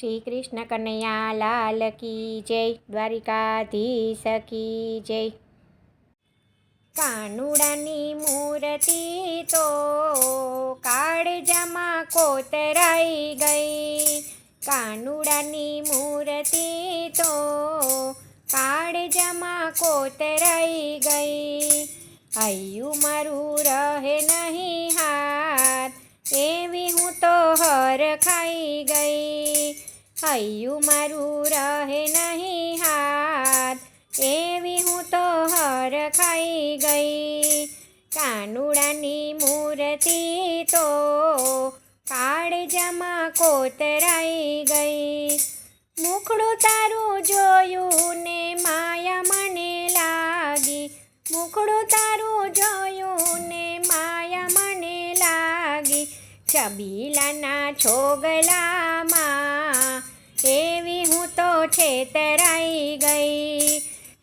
શ્રી કૃષ્ણ કનૈયા લાલ કી જય, દ્વારિકાધીશ કી જય. કાનુડાની મૂર્તિ તો કાળજામાં કોતરાઈ ગઈ. કાનુડાની મૂર્તિ તો કાળજામાં કોતરાઈ ગઈ. હૈયું મારું રહે નહીં હાથ, એવી હું તો હર ખાઈ ગઈ. હૈયું મારું રહે નહીં હાથ. એવી હું તો હર ખાઈ ગઈ. કાનુડાની મૂર્તિ તો કાળજામાં કોતરાઈ ગઈ. મુખડું તારું જોયું ને માયા મને લાગી. મુખડું તારું જોયું ને માયા મને લાગી. છબીલાના છોગલામાં છેતરાઈ ગઈ.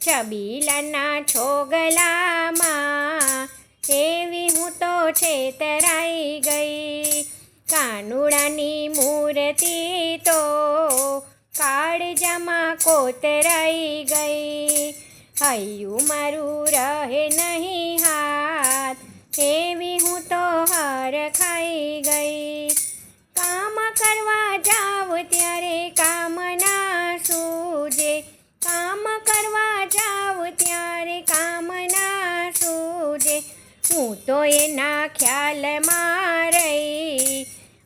છબીલાના છોગલામાં એવી હું તો છેતરાઈ ગઈ. કાનુડાની મૂર્તિ તો કાળજામાં કોતરાઈ ગઈ. હૈયું મારું રહે નહીં હાથ. એવી તો એના ખ્યાલમાં રહી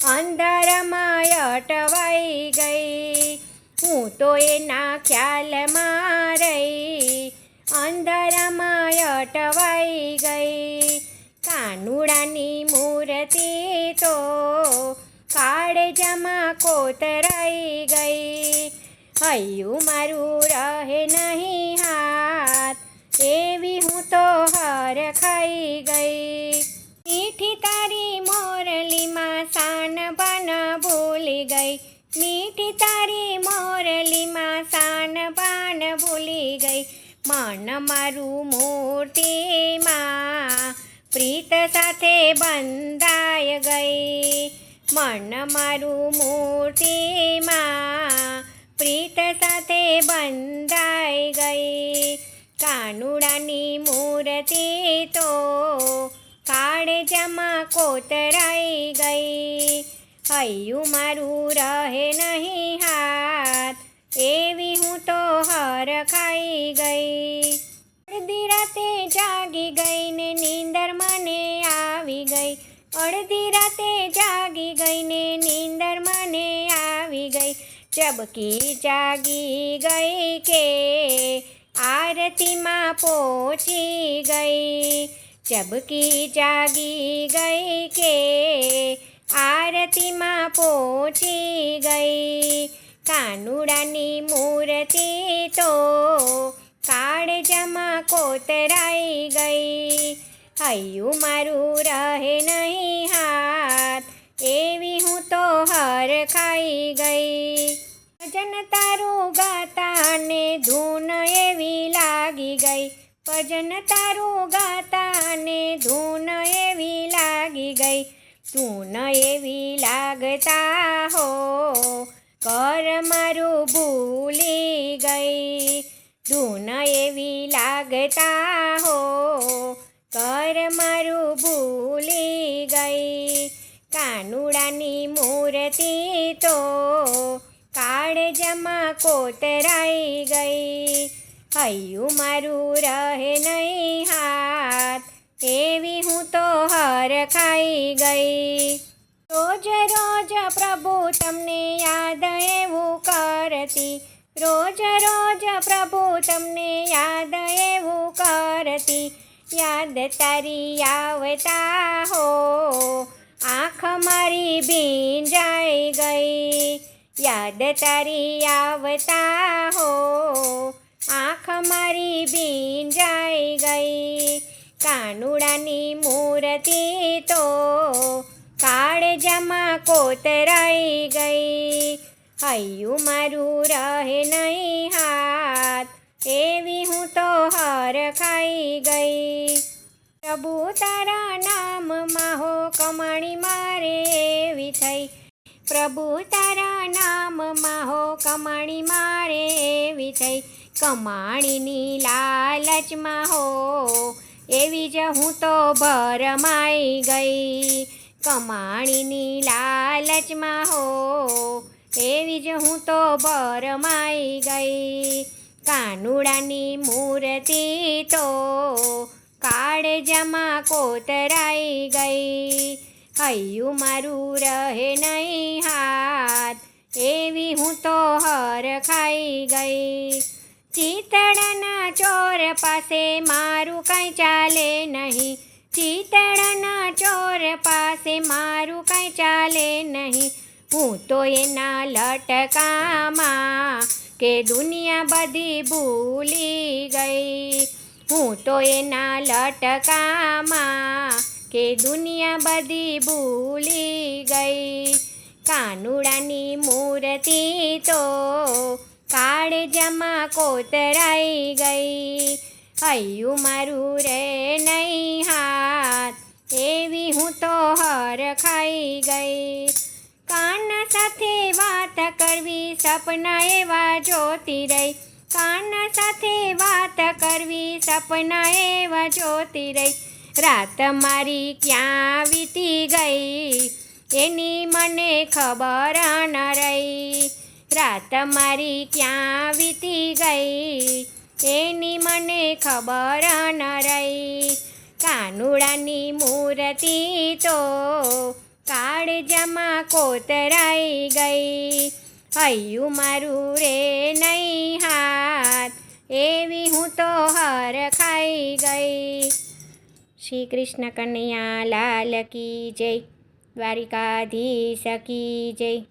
અંધારામાં અટવાઈ ગઈ. હું તો એના ખ્યાલમાં રહી અંધારામાં અટવાઈ ગઈ. કાનુડાની મૂર્તિ તો કાળજામાં કોતરાઈ ગઈ. હૈયું મારું રહે નહીં હું. ખાઈ ગઈ. મીઠી તારી મોરલીમાં સાન બન ભૂલી ગઈ. મીઠી તારી મોરલીમાં સાન પાન ભૂલી ગઈ. મન મારું મૂર્તિમાં પ્રીત સાથે બંધાય ગઈ. મન મારું મૂર્તિમાં પ્રીત સાથે બંધાઈ ગઈ. કાનુડાની મૂર્તિ તો કાળજામાં કોતરાઈ ગઈ. હૈયું મારું રહે નહીં હાથ, એવી હું તો હર ખાઈ ગઈ. અડધી રાતે જાગી ગઈ ને નીંદર મને આવી ગઈ. અડધી રાતે જાગી ગઈ ને નીંદર મને આવી ગઈ. ચબકી જાગી ગઈ કે આરતીમાં પહોંચી ગઈ. ચબકી જાગી ગઈ કે આરતીમાં પહોંચી ગઈ. કાનુડાની મૂર્તિ તો કાળજામાં કોતરાઈ ગઈ. હૈયું મારું રહે નહીં હાથ, એવી હું તો હર ખાઈ ગઈ. ભજન તારું ગાતા ભજન તારું ગાતા ધૂન એવી લાગી ગઈ. ધૂન એવી લાગતા હો, કર મારું ભૂલી ગઈ. ધૂન એવી લાગતા હો, કર મારું ભૂલી ગઈ. કાનુડાની મૂર્તિ તો કાળજામાં કોતરાઈ ગઈ. હૈયું મારું રહે નહીં હાથ, એવી હું તો હર ખાઈ ગઈ. રોજ રોજ પ્રભુ તમને યાદ એવું કરતી, રોજ રોજ પ્રભુ તમને યાદ એવું કરતી, યાદ તારી આવતા હો, આંખ મારી ભીંજાઈ ગઈ. યાદ તારી આવતા હો આંખ મારી ભીંજાઈ ગઈ. કાનુડાની મૂર્તિ તો કાળજામાં કોતરાઈ ગઈ. હૈયું મારું રહે નહીં હાથ, એવી હું તો હર ખાઈ ગઈ. પ્રભુ તારા નામમાં હો કમાણી મારે એવી થઈ. પ્રભુ તારા નામમાં હો કમાણી મારે એવી થઈ. કમાણીની લાલચમાં હો, એવી જ હું તો ભરમાઈ ગઈ. કમાણીની લાલચમાં હો, એવી જ હું તો ભરમાઈ ગઈ. કાનુડાની મૂર્તિ તો કાળજામાં કોતરાઈ ગઈ. હૈયું મારું રહે નહીં હાથ, એવી હું તો હર ખાઈ ગઈ. ચિતળના ચોર પાસે મારું કાંઈ ચાલે નહીં. ચિતળના ચોર પાસે મારું કાંઈ ચાલે નહીં. હું તો એના લટકામાં કે દુનિયા બધી ભૂલી ગઈ. હું તો એના લટકામાં કે દુનિયા બધી ભૂલી ગઈ. કાનુડાની મૂર્તિ તો કાળજામાં કોતરાઈ ગઈ. હૈયું મારું રે નહીં હાથ, એવી હું તો હર ખાઈ ગઈ. કાન સાથે વાત કરવી સપના એવા જોતી રહી. કાન સાથે વાત કરવી સપના એવા જોતી રહી. રાત મારી ક્યાં વીતી ગઈ, એની મને ખબર ન રહી. રાત મારી ક્યાં વીતી ગઈ? એની મને ખબર ન રહી. કાનુડાની મૂર્તિ તો કાળજામાં કોતરાઈ ગઈ. હૈયું મારું રે નહીં હાથ, એવી હું તો હર ખાઈ ગઈ. શ્રી કૃષ્ણ કનૈયા લાલ કી જય. દ્વારિકાધીશ કી જય.